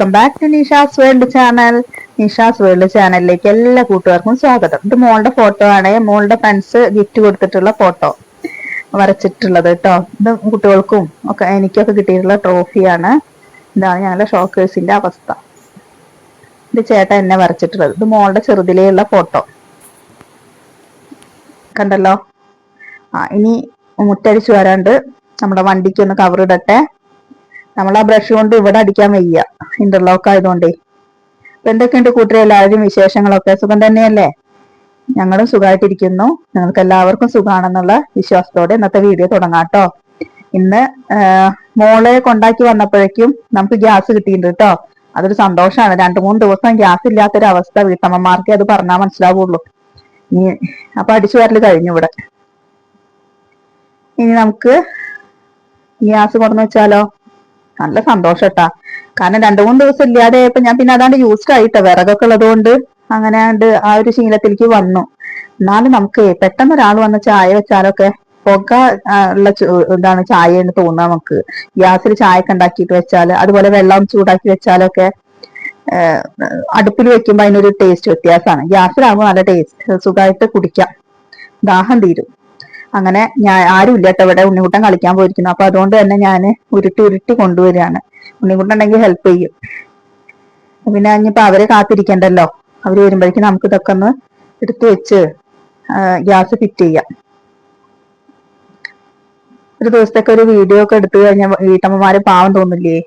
Welcome back to Nisha's world channel Nisha's world ചാനലിലേക്ക് എല്ലാ കൂട്ടുകാർക്കും സ്വാഗതം. ഇത് മോളുടെ ഫോട്ടോ ആണ്. മോളുടെ ഫ്രണ്ട്സ് ഗിഫ്റ്റ് കൊടുത്തിട്ടുള്ള ഫോട്ടോ വരച്ചിട്ടുള്ളത് കേട്ടോ. ഇത് കുട്ടികൾക്കും ഒക്കെ എനിക്കൊക്കെ കിട്ടിയിട്ടുള്ള ട്രോഫിയാണ് ഇതാണ് ഞങ്ങളുടെ ഷോക്കേഴ്സിന്റെ അവസ്ഥ. ഇത് ചേട്ടൻ എന്നെ വരച്ചിട്ടുള്ളത്. ഇത് മോളുടെ ചെറുതിലെയുള്ള ഫോട്ടോ കണ്ടല്ലോ? ആ ഇനി മുറ്റടിച്ചു വരാണ്ട് നമ്മുടെ വണ്ടിക്ക് ഒന്ന് കവർ ഇടട്ടെ. നമ്മൾ ആ ബ്രഷ് കൊണ്ട് ഇവിടെ അടിക്കാൻ വയ്യ. ഇന്റർലോക്ക് ആയതുകൊണ്ടേ. അപ്പൊ എന്തൊക്കെയുണ്ട് കൂട്ടരെ എല്ലാവരും വിശേഷങ്ങളൊക്കെ? സുഖം തന്നെയല്ലേ? ഞങ്ങളും സുഖമായിട്ടിരിക്കുന്നു നിങ്ങൾക്ക് എല്ലാവർക്കും സുഖമാണെന്നുള്ള വിശ്വാസത്തോടെ ഇന്നത്തെ വീഡിയോ തുടങ്ങാം കേട്ടോ. ഇന്ന് മോളെ കൊണ്ടാക്കി വന്നപ്പോഴേക്കും നമുക്ക് ഗ്യാസ് കിട്ടിയിട്ടുണ്ട് കേട്ടോ. അതൊരു സന്തോഷമാണ്. രണ്ടു മൂന്ന് ദിവസം ഗ്യാസ് ഇല്ലാത്തൊരു അവസ്ഥ വീട്ടമ്മമാർക്ക് അത് പറഞ്ഞാൽ മനസ്സിലാവുള്ളൂ. ഇനി അപ്പൊ അടിച്ചു വരൽ കഴിഞ്ഞു ഇവിടെ. ഇനി നമുക്ക് ഗ്യാസ് കൊണ്ടു വെച്ചാലോ? നല്ല സന്തോഷം കേട്ടാ കാരണം രണ്ടു മൂന്ന് ദിവസം ഇല്ലാതെ ആയപ്പോ ഞാൻ പിന്നെ അതാണ്ട് യൂസ്ഡ് ആയിട്ടോ വിറകൊക്കെ ഉള്ളത് കൊണ്ട് അങ്ങനെ ആ ഒരു ശീലത്തിലേക്ക് വന്നു. എന്നാലും നമുക്ക് പെട്ടെന്ന് ഒരാൾ വന്ന് ചായ വെച്ചാലൊക്കെ പുക ഉള്ള ഇതാണ് ചായ എന്ന് തോന്നുക നമുക്ക്. ഗ്യാസിൽ ചായ ഒക്കെ ഉണ്ടാക്കിയിട്ട് വെച്ചാൽ അതുപോലെ വെള്ളം ചൂടാക്കി വെച്ചാലൊക്കെ അടുപ്പിൽ വെക്കുമ്പോൾ അതിനൊരു ടേസ്റ്റ് വ്യത്യാസമാണ് ഗ്യാസിലാകുമ്പോൾ നല്ല ടേസ്റ്റ് സുഖമായിട്ട് കുടിക്കാം. ദാഹം തീരും. അങ്ങനെ ഞാൻ ആരും ഇല്ലാത്ത ഇവിടെ ഉണ്ണിക്കുട്ടൻ കളിക്കാൻ പോയിരിക്കുന്നു. അപ്പൊ അതുകൊണ്ട് തന്നെ ഞാൻ ഉരുട്ടി ഉരുട്ടി കൊണ്ടുവരികയാണ്. ഉണ്ണിക്കുട്ടൻ ഉണ്ടെങ്കിൽ ഹെൽപ്പ് ചെയ്യും. പിന്നെ ഇനിയിപ്പോ അവരെ കാത്തിരിക്കണ്ടല്ലോ? അവർ വരുമ്പോഴേക്കും നമുക്ക് ഇതൊക്കെ ഒന്ന് എടുത്തു വെച്ച് ഗ്യാസ് ഫിറ്റ് ചെയ്യാം. ഒരു ദിവസത്തേക്ക് ഒരു വീഡിയോ ഒക്കെ എടുത്തു കഴിഞ്ഞാൽ വീട്ടമ്മമാര് പാവം തോന്നില്ലേ?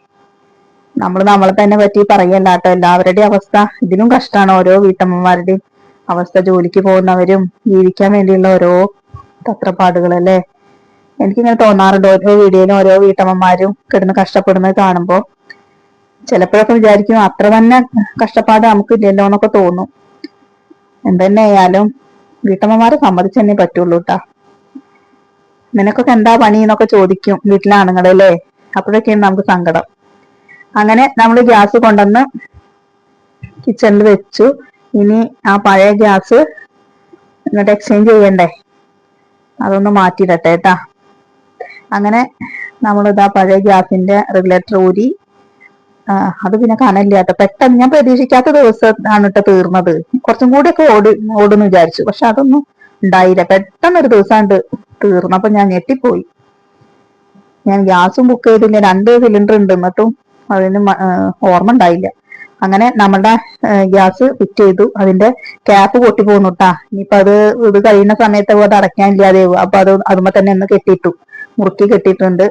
നമ്മൾ നമ്മളെ തന്നെ പറ്റി പറയല്ലാട്ടോ എല്ലാവരുടെയും അവസ്ഥ ഇതിലും കഷ്ടമാണ് ഓരോ വീട്ടമ്മമാരുടെയും അവസ്ഥ. ജോലിക്ക് പോകുന്നവരും ജീവിക്കാൻ വേണ്ടിയുള്ള ഓരോ തത്രപ്പാടുകൾ അല്ലേ എനിക്കിങ്ങനെ തോന്നാറുണ്ട് ഓരോ വീഡിയോയിലും ഓരോ വീട്ടമ്മമാരും കിടന്ന് കഷ്ടപ്പെടുന്നത് കാണുമ്പോൾ ചിലപ്പോഴൊക്കെ വിചാരിക്കും അത്ര തന്നെ കഷ്ടപ്പാട് നമുക്ക് ഇല്ലല്ലോ എന്നൊക്കെ തോന്നും. എന്തെന്നെയായാലും വീട്ടമ്മമാരെ സമ്മതിച്ചെന്നേ പറ്റുള്ളൂ കേട്ടാ നിനക്കൊക്കെ എന്താ പണി എന്നൊക്കെ ചോദിക്കും വീട്ടിലാണുങ്ങളല്ലേ അപ്പോഴൊക്കെയാണ് നമുക്ക് സങ്കടം. അങ്ങനെ നമ്മൾ ഗ്യാസ് കൊണ്ടുവന്ന് കിച്ചണിൽ വെച്ചു. ഇനി ആ പഴയ ഗ്യാസ് എന്നിട്ട് എക്സ്ചേഞ്ച് ചെയ്യണ്ടേ? അതൊന്ന് മാറ്റിയിടട്ടെ കേട്ടാ അങ്ങനെ നമ്മൾ ഇതാ പഴയ ഗ്യാസിന്റെ റെഗുലേറ്റർ ഊരി അത് പിന്നെ കനല്ലാത്ത പെട്ടെന്ന് ഞാൻ പ്രതീക്ഷിക്കാത്ത ദിവസമാണ് കേട്ടോ തീർന്നത്. കുറച്ചും കൂടി ഒക്കെ ഓടി ഓടുന്നു വിചാരിച്ചു. പക്ഷെ അതൊന്നും ഉണ്ടായില്ല. പെട്ടെന്ന് ഒരു ദിവസമാണ്ട് തീർന്നപ്പോ ഞാൻ ഞെട്ടിപ്പോയി. ഞാൻ ഗ്യാസും ബുക്ക് ചെയ്തില്ല. രണ്ട് സിലിണ്ടർ ഉണ്ട്. എന്നിട്ടും അതിന് ഓർമ്മ ഉണ്ടായില്ല. അങ്ങനെ നമ്മളുടെ ഗ്യാസ് ഫിറ്റ് ചെയ്തു. അതിന്റെ ക്യാപ്പ് പൊട്ടി പോകുന്നു കേട്ടാ ഇനിയിപ്പൊ അത് ഇത് കഴിയുന്ന സമയത്ത് അത് അടയ്ക്കാനില്ലാതെ അപ്പൊ അത് അതുമ്പോ തന്നെ ഒന്ന് കെട്ടിയിട്ടു. മുറുക്കി കെട്ടിയിട്ടുണ്ട്.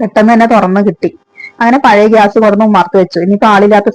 പെട്ടെന്ന് തന്നെ തുറന്ന് കിട്ടി. അങ്ങനെ പഴയ ഗ്യാസ് കൊടുന്ന് ഉമ്മർത്ത് വെച്ചു. ഇനിയിപ്പോ ആളില്ലാത്ത